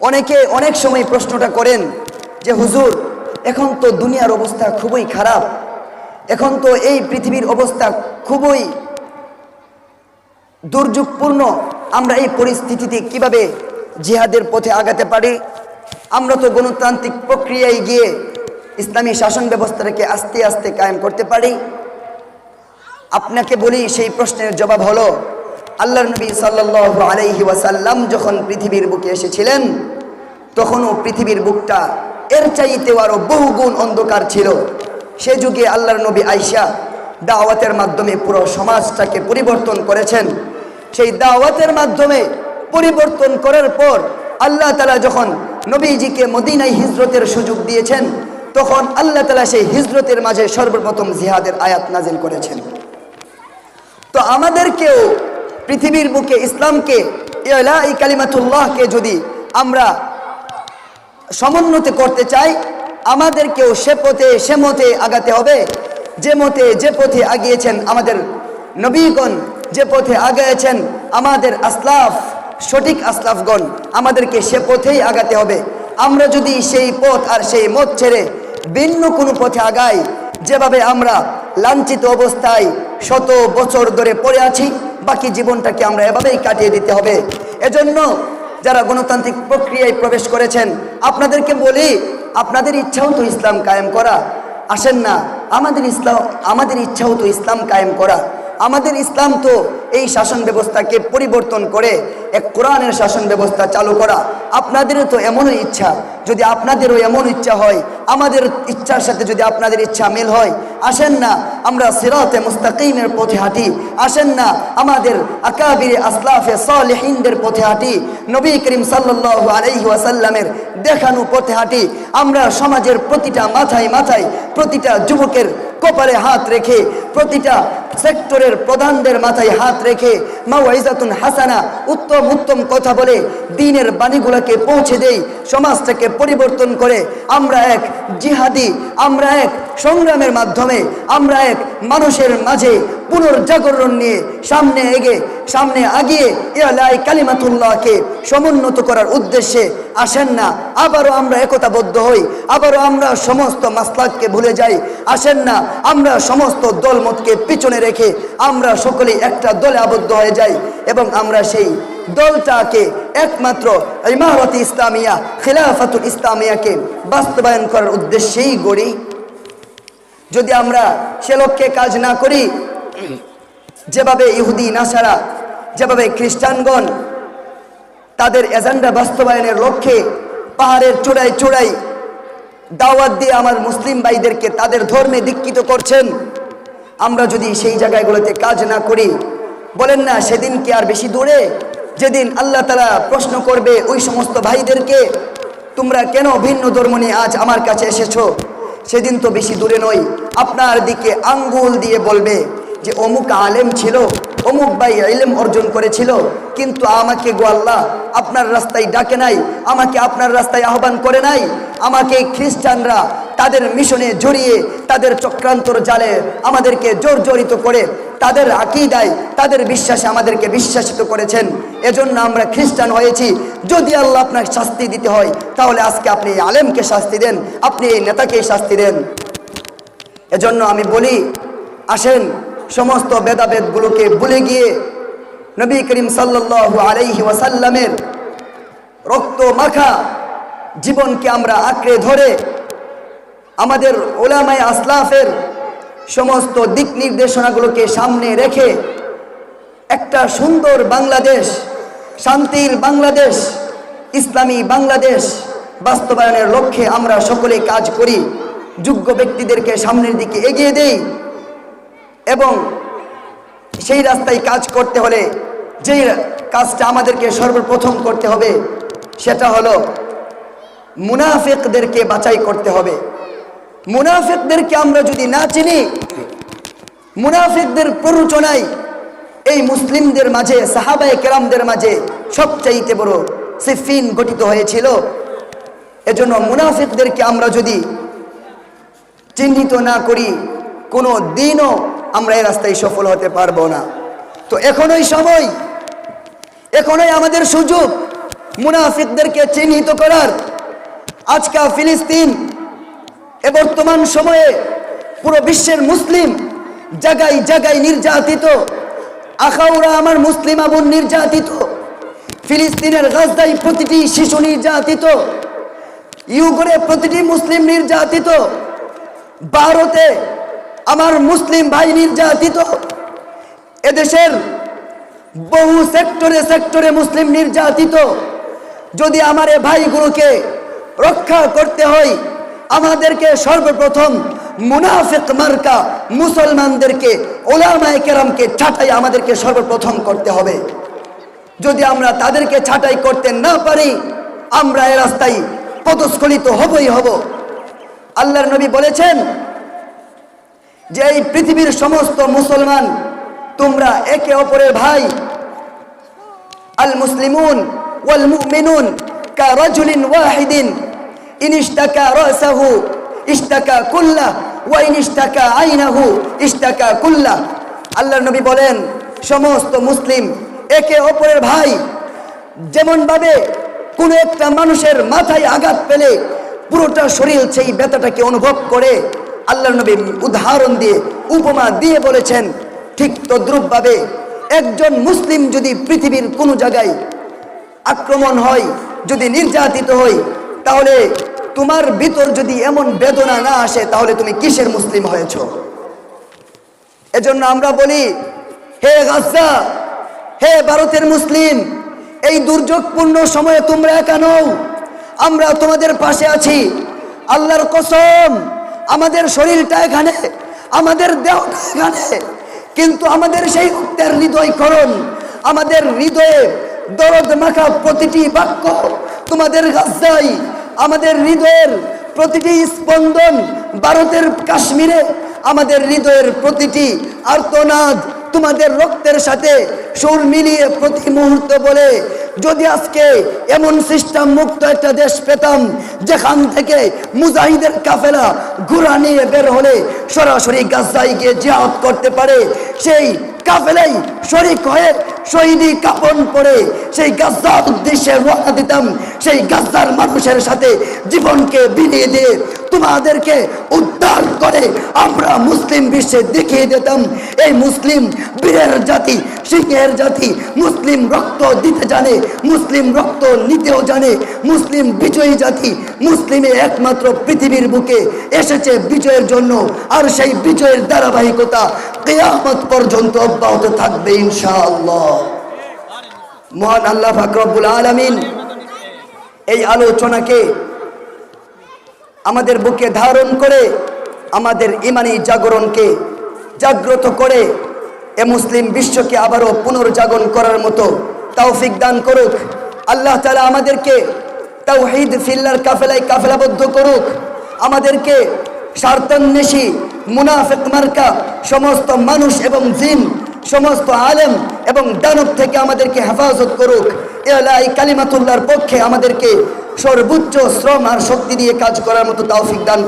অনেকে অনেক সময় প্রশ্নটা করেন যে, হুজুর, এখন তো দুনিয়ার অবস্থা খুবই খারাপ। এখন তো এই পৃথিবীর অবস্থা খুবই দুর্যোগপূর্ণ। আমরা এই পরিস্থিতিতে কীভাবে জিহাদের পথে আগাতে পারি? আমরা তো গণতান্ত্রিক প্রক্রিয়ায় গিয়ে ইসলামী শাসন ব্যবস্থাটাকে আস্তে আস্তে কায়েম করতে পারি। আপনাকে বলি, সেই প্রশ্নের জবাব হলো আল্লাহ নবী সাল্লাহ আলাইহি ওয়াসাল্লাম যখন পৃথিবীর বুকে এসেছিলেন, তখনও পৃথিবীর বুকটা এর চাইতেও আরও বহুগুণ অন্ধকার ছিল। সে যুগে আল্লাহর নবী আইসা দাওয়াতের মাধ্যমে পুরো সমাজটাকে পরিবর্তন করেছেন। সেই দাওয়াতের মাধ্যমে পরিবর্তন করার পর আল্লাহ তালা যখন নবীজিকে মদিনায় হিজরতের সুযোগ দিয়েছেন, তখন আল্লাহ তালা সেই হিজরতের মাঝে সর্বপ্রথম জিহাদের আয়াত নাজিল করেছেন। তো আমাদেরকেও পৃথিবীর বুকে ইসলামকে এই কালিমাতুল্লাহকে যদি আমরা সমুন্নতি করতে চাই, আমাদেরকেও সে পথে, সে মতে আগাতে হবে। যে মতে, যে পথে আগিয়েছেন আমাদের নবীগণ, যে পথে আগাইছেন আমাদের আসলাফ, সঠিক আসলাফগণ, আমাদেরকে সে পথেই আগাতে হবে। আমরা যদি সেই পথ আর সেই মত ছেড়ে ভিন্ন কোনো পথে আগাই, যেভাবে আমরা লাঞ্ছিত অবস্থায় শত বছর ধরে পড়ে আছি বাকি জীবনটাকে আমরা এভাবেই কাটিয়ে দিতে হবে। এজন্য যারা গণতান্ত্রিক প্রক্রিয়ায় প্রবেশ করেছেন, আপনাদেরকে বলি, আপনাদের ইচ্ছাও তো ইসলাম কায়েম করা। আসেন না, আমাদের ইসলাম, আমাদের ইচ্ছাও তো ইসলাম কায়েম করা। আমাদের ইসলাম তো এই শাসন ব্যবস্থাকে পরিবর্তন করে এক কোরআনের শাসন ব্যবস্থা চালু করা। আপনাদেরও তো এমনই ইচ্ছা। যদি আপনাদেরও এমন ইচ্ছা হয়, আমাদের ইচ্ছার সাথে যদি আপনাদের ইচ্ছা মিল হয়, আসেন না আমরা সিরাতে মুস্তাকিমের পথে হাঁটি। আসেন না আমাদের আকাবির আসলাফে সালেহিনদের পথে হাঁটি। নবী করিম সাল্লাহ আলাইহি ওয়াসাল্লামের দেখানো পথে হাঁটি। আমরা সমাজের প্রতিটা মাথায় মাথায় প্রতিটা যুবকের কপালে হাত রেখে প্রতিটা সেক্টরের প্রধানদের মাথায় হাত রেখে মাওয়াইজাতুন হাসানা উত্তম উত্তম কথা বলে দিনের বাণীগুলোকে পৌঁছে দেই, সমাজটাকে পরিবর্তন করে। আমরা এক জিহাদি, আমরা এক সংগ্রামের মাধ্যমে, আমরা এক মানুষের মাঝে পুনর্জাগরণ নিয়ে সামনে এগে, সামনে আগিয়ে ইয়ালাই কালিমাতুল্লাহকে সমুন্নত করার উদ্দেশ্যে আসেন না। আবারও আমরা একতাবদ্ধ হই, আবারও আমরা সমস্ত মাসলাককে ভুলে যাই। আসেন না, আমরা সমস্ত দলমতকে পিছনে রেখে আমরা সকলে একটা দলে আবদ্ধ হয়ে যাই এবং আমরা সেই দলটাকে একমাত্র ইমারত ইসলামিয়া, খিলাফাতুল ইসলামিয়াকে বাস্তবায়ন করার উদ্দেশ্যেই গড়ি। যদি আমরা সে লক্ষ্যে কাজ না করি যেভাবে ইহুদি, নাসারা, যেভাবে খ্রিস্টানগণ তাদের এজেন্ডা বাস্তবায়নের লক্ষ্যে পাহাড়ের চূড়ায় চূড়াই দাওয়াত দিয়ে আমার মুসলিম ভাইদেরকে তাদের ধর্মে দীক্ষিত করছেন, আমরা যদি সেই জায়গাগুলোতে কাজ না করি, বলেন না সেদিন কি আর বেশি দূরে? যেদিন আল্লাহ তালা প্রশ্ন করবে, ওই সমস্ত ভাইদেরকে তোমরা কেন ভিন্ন ধর্ম নিয়ে আজ আমার কাছে এসেছ? সেদিন তো বেশি দূরে নয়, আপনার দিকে আঙ্গুল দিয়ে বলবে যে অমুক আলেম ছিল, অমুক ভাই ইলেম অর্জন করেছিল, কিন্তু আমাকে গো আল্লাহ, আপনার রাস্তায় ডাকে নাই, আমাকে আপনার রাস্তায় আহ্বান করে নাই, আমাকে খ্রিস্টানরা তাদের মিশনে জড়িয়ে, তাদের চক্রান্তর জালে আমাদেরকে জর্জরিত করে, তাদের আকিদায়, তাদের বিশ্বাসে আমাদেরকে বিশ্বাসিত করেছেন। এজন্য আমরা খ্রিস্টান হয়েছি। যদি আল্লাহ আপনাকে শাস্তি দিতে হয়, তাহলে আজকে আপনি এই আলেমকে শাস্তি দেন, আপনি এই নেতাকে শাস্তি দেন। এজন্য আমি বলি, আসেন সমস্ত বেদাবেদগুলোকে ভুলে গিয়ে নবী করিম সাল্লাল্লাহু আলাইহি ওয়াসাল্লামের রক্ত মাখা জীবনকে আমরা আঁকড়ে ধরে আমাদের ওলামায় আসলাফের সমস্ত দিক নির্দেশনাগুলোকে সামনে রেখে একটা সুন্দর বাংলাদেশ, শান্তির বাংলাদেশ, ইসলামী বাংলাদেশ বাস্তবায়নের লক্ষ্যে আমরা সকলে কাজ করি। যোগ্য ব্যক্তিদেরকে সামনের দিকে এগিয়ে দেই। এবং সেই রাস্তায় কাজ করতে হলে যেই কাজটা আমাদেরকে সর্বপ্রথম করতে হবে, সেটা হলো মুনাফিকদেরকে বাছাই করতে হবে। মুনাফিকদেরকে আমরা যদি না চিনি, মুনাফিকদের প্ররোচনায় এই মুসলিমদের মাঝে, সাহাবায়ে কেরামদের মাঝে সবচাইতে বড় সিফিন গঠিত হয়েছিল। এজন্য মুনাফিকদেরকে আমরা যদি চিহ্নিত না করি, কোনো দিনও আমরা এই রাস্তায় সফল হতে পারব না। তো এখনোই সময়, এখনোই আমাদের সুযোগ মুনাফিকদেরকে চিহ্নিত করার। আজকা ফিলিস্তিন এ বর্তমান সময়ে পুরো বিশ্বের মুসলিম জায়গায় জায়গায় নির্যাতিত। আখাউরা আমার মুসলিম আবুন নির্যাতিত। ফিলিস্তিনের গাজদাই প্রতিটি শিশু নির্যাতিত। ইউগরে প্রতিটি মুসলিম নির্যাতিত। ভারতে আমার মুসলিম ভাই নির্যাতিত। এদেশের বহু সেক্টরে সেক্টরে মুসলিম নির্যাতিত। যদি আমার এ ভাইগুলোকে রক্ষা করতে হয়, আমাদেরকে সর্বপ্রথম মুনাফিক মার্কা মুসলমানদেরকে, ওলামায়ে কেরামকে ছাঁটাই আমাদেরকে সর্বপ্রথম করতে হবে। যদি আমরা তাদেরকে ছাঁটাই করতে না পারি, আমরা এ রাস্তায় পদস্খলিত হবই হব। আল্লাহর নবী বলেছেন যে এই পৃথিবীর সমস্ত মুসলমান, তোমরা একে অপরের ভাই। আল মুসলিমুন ওয়াল মুমিনুন কা রাজুলিন ওয়াহিদিন। ইন ইশতাকা রাসাহু, ইশতাকা কুল্লা ওয়া ইন ইশতাকা আইনাহু, ইশতাকা কুল্লা আল্লাহর নবী বলেন, সমস্ত মুসলিম একে অপরের ভাই। যেমন ভাবে কোন একটা মানুষের মাথায় আঘাত পেলে পুরোটা শরীর সেই ব্যথাটাকে অনুভব করে আল্লাহর নবী উদাহরণ দিয়ে, উপমা দিয়ে বলেছেন, ঠিক তদ্রুপভাবে একজন মুসলিম যদি পৃথিবীর কোনো জায়গায় আক্রমণ হয়, যদি নির্যাতিত হয়, তাহলে তোমার ভিতর যদি এমন বেদনা না আসে, তাহলে তুমি কিসের মুসলিম হয়েছ? এজন্য আমরা বলি, হে গাজা হে ভারতের মুসলিম, এই দুর্যোগপূর্ণ সময়ে তোমরা একা নও। আমরা তোমাদের পাশে আছি। আল্লাহর কসম আমাদের শরীরটা এখানে, আমাদের দেহটা এখানে, কিন্তু আমাদের সেই রক্তের হৃদয় করণ আমাদের হৃদয়ে দরদ মাখা প্রতিটি বাক্য তোমাদের গাছাই, আমাদের হৃদয়ের প্রতিটি স্পন্দন ভারতের কাশ্মীরে, আমাদের হৃদয়ের প্রতিটি আর্তনাদ তোমাদের রক্তের সাথে সুর মিলিয়ে প্রতি মুহূর্ত বলে যদি আজকে এমন সিস্টেম মুক্ত একটা দেশ পেতাম, যেখান থেকে মুজাহিদের কাফেলা ঘুরা নিয়ে বের হলে সরাসরি গাজায় গিয়ে জিহাদ করতে পারে, সেই শরিক হয়ে শহীদি কাপন পরে সেই গাজার উদ্দেশ্যে রওনা দিতাম, সেই গাজার মানুষের সাথে জীবনকে দিয়ে তোমাদেরকে উদ্ধার করে আমরা মুসলিম বিশ্বে দেখিয়ে দিতাম। এই মুসলিম বীরের জাতি, সিংহের জাতি, মুসলিম রক্ত দিতে জানে, মুসলিম রক্ত নিতেও জানে, মুসলিম বিজয়ী জাতি, মুসলিমে একমাত্র পৃথিবীর বুকে এসেছে বিজয়ের জন্য। আর সেই বিজয়ের ধারাবাহিকতা কেয়ামত পর্যন্ত অব্যাহত থাকবে ইনশাআল্লাহ। মহান আল্লাহ ফাকরবুল আলমিন এই আলোচনাকে আমাদের বুকে ধারণ করে আমাদের ইমানি জাগরণকে জাগ্রত করে এ মুসলিম বিশ্বকে আবারও পুনর্জাগরণ করার মতো তৌফিক দান করুক। আল্লাহ তালা আমাদেরকে তাওহিদ ফিল্লার কাফেলায় কাফেলাবদ্ধ করুক। আমাদেরকে স্বার্থান্বেষী, মুনাফেক মার্কা, সমস্ত মানুষ এবং জিন সমস্ত আলেম এবং দানব থেকে আমাদেরকে হেফাজত করুক এলাই কালিমাতুল্লাহর পক্ষে আমাদেরকে সর্বোচ্চ শ্রম আর শক্তি দিয়ে কাজ করার মতো তাওফিক দান।